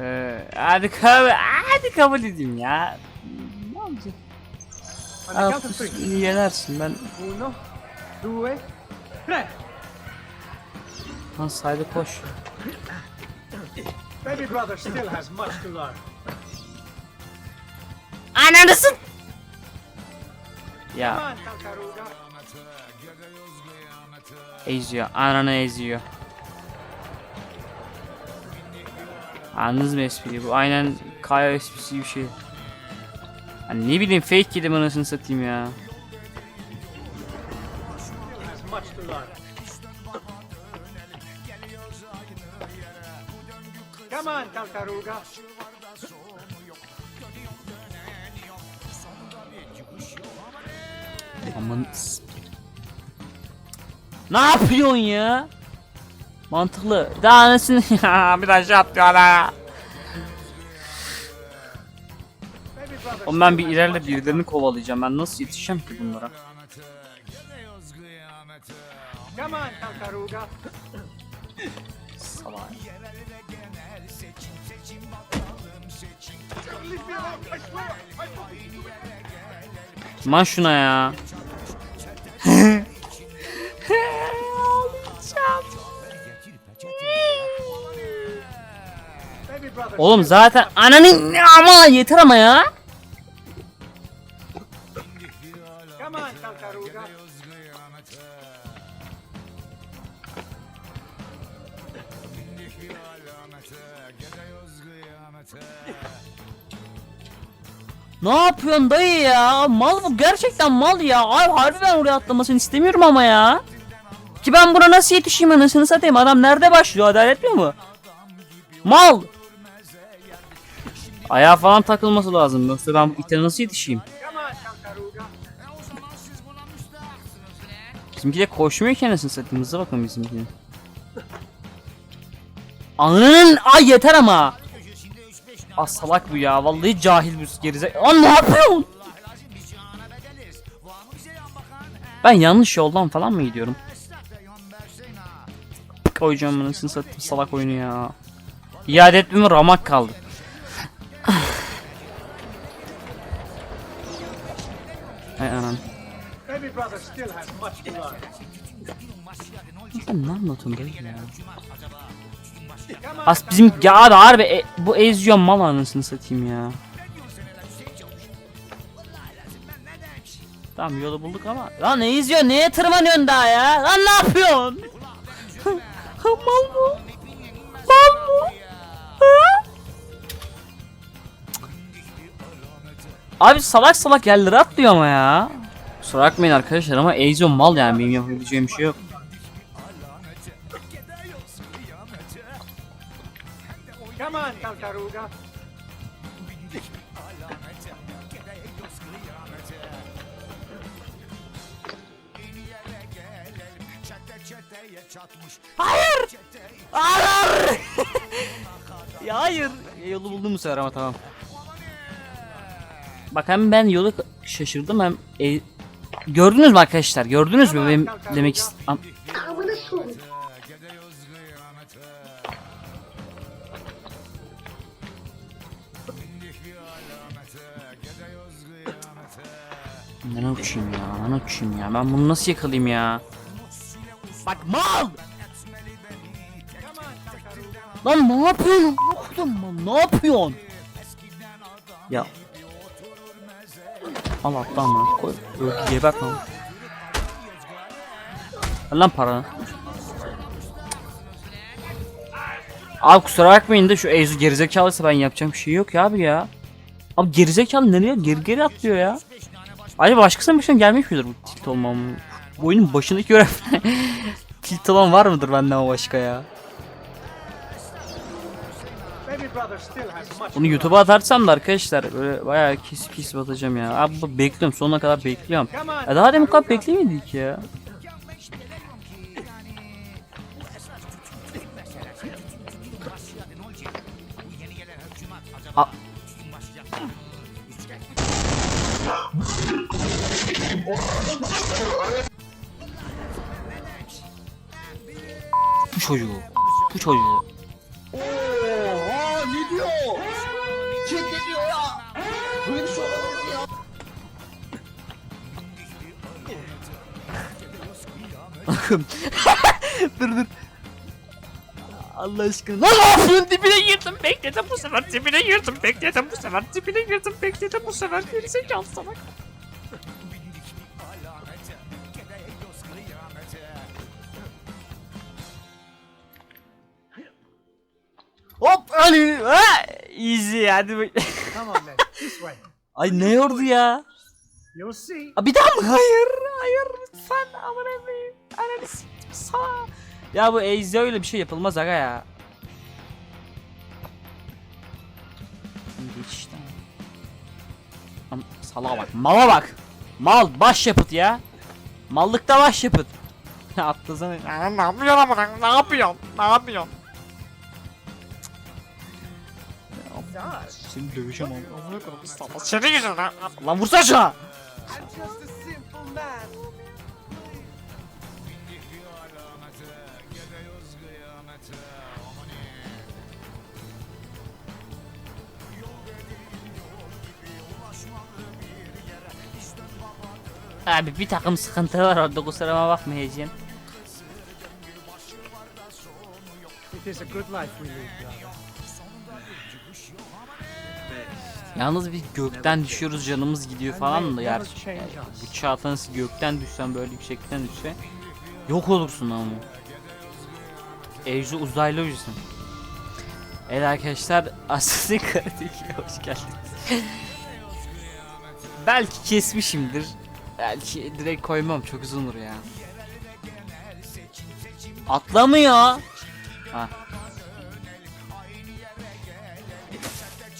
Ee, hadi kabul, hadi kabul edeyim ya. Ne olacak? Al, yenersin ben. Uno, due, tre. Lan saydı koş. Baby brother still has much to learn. Ananısın. Ya eziyor. Ananı eziyor. Anladınız mı espriyi? Bu aynen Kaya esprisi gibi bir şey. Hani ne bileyim fake yedim anasını satayım ya. Come on, Kalkaruga. Aman Ne yapıyorsun ya? Mantıklı. Daha anasını ya bir daha şey. Baby brother Oğlum ben bir much birilerini kovalayacağım. Ben nasıl yetişeceğim ki bunlara? Salak. Man şuna ya. Oğlum zaten ananın ama yeter ama ya. Ne yapıyorsun dayı ya? Mal bu gerçekten mal ya. Ay harbi ben oraya atlamasını istemiyorum ama ya. Ki ben buna nasıl yetişeyim anasını satayım. Adam nerede başlıyor? Adalet mi bu? Mal. Ayağa falan takılması lazım. Yoksa ben bu ite nasıl yetişeyim? Bizimki de koşmuyor ki anasını satayım. Hızlı bakın bizimkine. Ananın ay yeter ama. Ah salak bu ya. Vallahi cahil bu gerize. Lan ne yapıyorsun? Ben yanlış yoldan falan mı gidiyorum? Koyacağım anasını satayım salak oyunu ya. İade etmeme ramak kaldı. Ay anam. Baby brother still has much to learn. Sen ne anlatıyorsun dayı ya? As bizim ya abi harbi e, bu eziyor mal anasını satayım ya. Tamam yolu bulduk ama lan ne izliyor neye tırmanıyorsun daha ya lan ne yapıyorsun? mal bu. Abi salak salak yerlere atlıyor ama ya. Kusura bakmayın arkadaşlar ama Ezio mal yani benim yapabileceğim bir şey yok. Come on, Kalkaruga. Hayır! Hayır! ya hayır. Yolu buldum bu sefer ama tamam. Bak hem ben yolu şaşırdım hem e, gördünüz mü arkadaşlar? Gördünüz mü benim demek ist- Am- Amına soğuk. Ben uçayım ya, ben uçayım ya. Ben bunu nasıl yakalayayım ya? Bak mal! Lan ne yapıyorsun? Ne yapıyorsun? Ya. Al atla ama koy. Öldü gebert lan. Ver lan paranı. Abi kusura bakmayın da şu Ezu gerizekalıysa ben yapacağım bir şey yok ya abi ya. Abi gerizekalı nereye geri geri atlıyor ya. Acaba başkasının başına gelmiş midir bu tilt olmam? Bu oyunun başındaki görev tilt olan var mıdır benden başka ya? Bunu YouTube'a atarsam da arkadaşlar böyle bayağı kesip kesip atacağım ya. Abi bekliyorum sonuna kadar bekliyorum. Ya daha demin kadar beklemedik ya. A- Bu çocuğu. Bu çocuğu. ya. Böyle bir şey dur dur. Allah aşkına. Lan ne? Dibine girdim bekledim bu sefer. Dibine girdim bekledim bu sefer. Dibine girdim bekledim bu sefer. Gerizekalı salak. Hop Ali. Ha! Easy hadi. Come on then, this way. Ay ne yordu ya? You'll see. Aa, bir daha mı? Hayır, hayır lütfen amına koyayım. Ananı sana. Ya bu Ezio öyle bir şey yapılmaz aga ya. Geç işte. Am bak, mala bak. Mal baş yapıt ya. Mallıkta baş yapıt. Atlasana. Ne yapıyorsun amına? Ne yapıyorsun? Ne yapıyorsun? Seni döveceğim ama. Amına koyayım sana. Seni yüzünden. Lan vursana şuna. I'm just a simple man. Abi bir takım sıkıntı var orada kusuruma bakmayacaksın. It is a good life we live, brother. Yalnız bir gökten düşüyoruz canımız gidiyor falan da yer. Us. Bu çağda nasıl gökten düşsen böyle yüksekten düşse yok olursun ama. Evcu uzaylı o yüzden. Evet arkadaşlar Assassin's Creed 2'ye hoş geldiniz. Belki kesmişimdir. Belki direkt koymam çok uzun olur ya. Atlamıyor. Ha